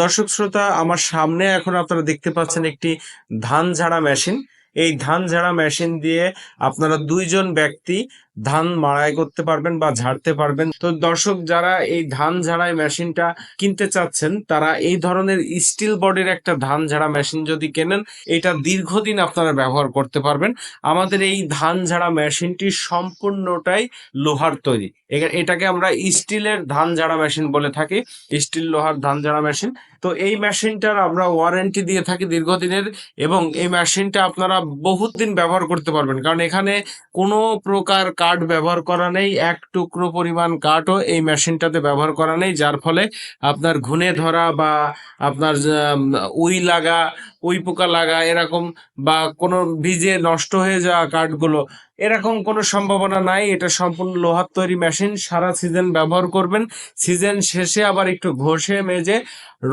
দর্শক শ্রোতা, আমার সামনে এখন আপনারা দেখতে পাচ্ছেন একটি ধান ঝাড়া মেশিন। এই ধান ঝাড়া মেশিন দিয়ে আপনারা দুইজন ব্যক্তি ধান মাড়াই করতে পারবেন বা ঝাড়তে পারবেন। তো দর্শক, যারা এই ধান ঝাড়াই মেশিনটা কিনতে চাচ্ছেন, তারা এই ধরনের স্টিল বডির একটা ধান ঝাড়া মেশিন যদি কেনেন, এটা দীর্ঘদিন আপনারা ব্যবহার করতে পারবেন। আমাদের এই ধান ঝাড়া মেশিনটি সম্পূর্ণটাই লোহার তৈরি। এটাকে আমরা স্টিলের ধান ঝাড়া মেশিন বলে থাকি, স্টিল লোহার ধান ঝাড়া মেশিন। তো এই মেশিনটার আমরা ওয়ারেন্টি দিয়ে থাকি দীর্ঘদিনের এবং এই মেশিনটা আপনারা বহুত দিন ব্যবহার করতে পারবেন। কারণ এখানে কোনো প্রকার কাঠ ব্যবহার করা নেই, এক টুকরো পরিমাণ কাঠও এই মেশিনটাতে ব্যবহার করা নেই, যার ফলে আপনার ঘুনে ধরা বা আপনার উই লাগা উই পোকা লাগা, এরকম, বা কোনো ভিজে নষ্ট হয়ে যাওয়া কাঠগুলো, এরকম কোনো সম্ভাবনা নাই। এটা সম্পূর্ণ লোহার তৈরি মেশিন, সারা সিজন ব্যবহার করবেন। সিজন শেষে আবার একটু ঘষে মেজে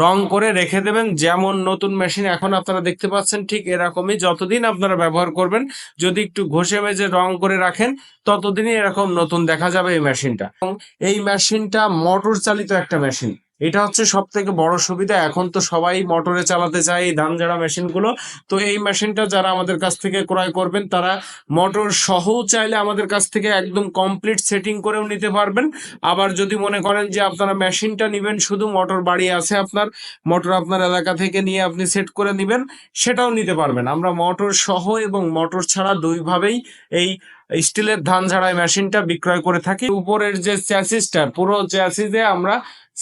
রং করে রেখে দেবেন। যেমন নতুন মেশিন এখন আপনারা দেখতে পাচ্ছেন, ঠিক এরকমই যতদিন আপনারা ব্যবহার করবেন, যদি একটু ঘষে মেজে রং করে রাখেন, ততদিনই এরকম নতুন দেখা যাবে এই মেশিনটা। এই মেশিনটা মোটর চালিত একটা মেশিন। এটা হচ্ছে সব থেকে বড় সুবিধা। এখন তো সবাই মোটরে চালাতে চায় এই ধান ঝাড়া মেশিনগুলো। তো এই মেশিনটা যারা আমাদের কাছ থেকে ক্রয় করবেন, তারা মোটর সহ চাইলে আমাদের কাছ থেকে একদম কমপ্লিট সেটিং করেও নিতে পারবেন। আবার যদি মনে করেন যে আপনারা মেশিনটা নেবেন, শুধু মোটর বাড়ি আছে আপনার, মোটর আপনার এলাকা থেকে নিয়ে আপনি সেট করে নেবেন, সেটাও নিতে পারবেন। আমরা মোটর সহ এবং মোটর ছাড়া দুইভাবেই এই স্টিলের ধান ঝাড়াই মেশিনটা বিক্রয় করে থাকি। উপরের যে চ্যাসিসটা পুরো চ্যাসিসে আমরা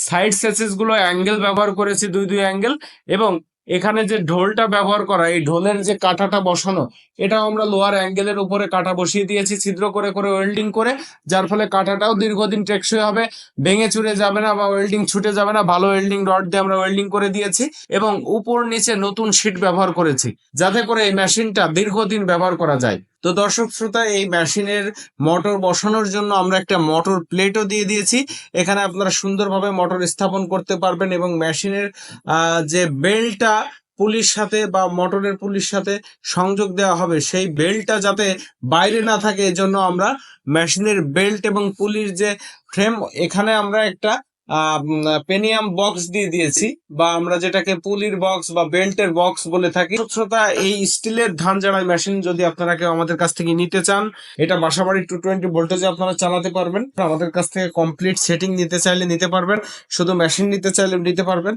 সাইড চ্যাসিসগুলো অ্যাঙ্গেল ব্যবহার করেছি, দুই দুই অ্যাঙ্গেল এবং এখানে যে ঢোলটা ব্যবহার করা, এই ঢোলের যে কাঁটাটা বসানো, এটাও আমরা লোয়ার অ্যাঙ্গেলের উপরে কাঁটা বসিয়ে দিয়েছি, ছিদ্র করে করে ওয়েল্ডিং করে, যার ফলে কাঁটাটাও দীর্ঘদিন টেকসই হবে, ভেঙে চুরে যাবে না বা ওয়েল্ডিং ছুটে যাবে না, ভালো ওয়েল্ডিং রড দিয়ে আমরা ওয়েল্ডিং করে দিয়েছি, এবং উপর নিচে নতুন শীট ব্যবহার করেছি, যাতে করে এই মেশিনটা দীর্ঘদিন ব্যবহার করা যায়। তো দর্শক শ্রোতা, এই মেশিনের মোটর বসানোর জন্য আমরা একটা মোটর প্লেটও দিয়ে দিয়েছি। এখানে আপনারা সুন্দরভাবে মোটর স্থাপন করতে পারবেন এবং মেশিনের যে বেল্টটা পুলির সাথে বা মোটরের পুলির সাথে সংযোগ দেওয়া হবে, সেই বেল্টটা যাতে বাইরে না থাকে, এজন্য আমরা মেশিনের বেল্ট এবং পুলির যে ফ্রেম, এখানে আমরা একটা পেনিয়াম বক্স দিয়ে দিয়েছি বা আমরা যেটাকে পুলির বক্স বা বেল্টের বক্স বলে থাকি। শ্রোতা এই স্টিলের ধান ঝাড়াই মেশিন যদি আপনারা কেউ আমাদের কাছ থেকে নিতে চান, এটা বাসাবাড়ি টু টোয়েন্টি ভোল্টেজে আপনারা চালাতে পারবেন। আমাদের কাছ থেকে কমপ্লিট সেটিং নিতে চাইলে নিতে পারবেন। শুধু মেশিন নিতে চাইলে নিতে পারবেন।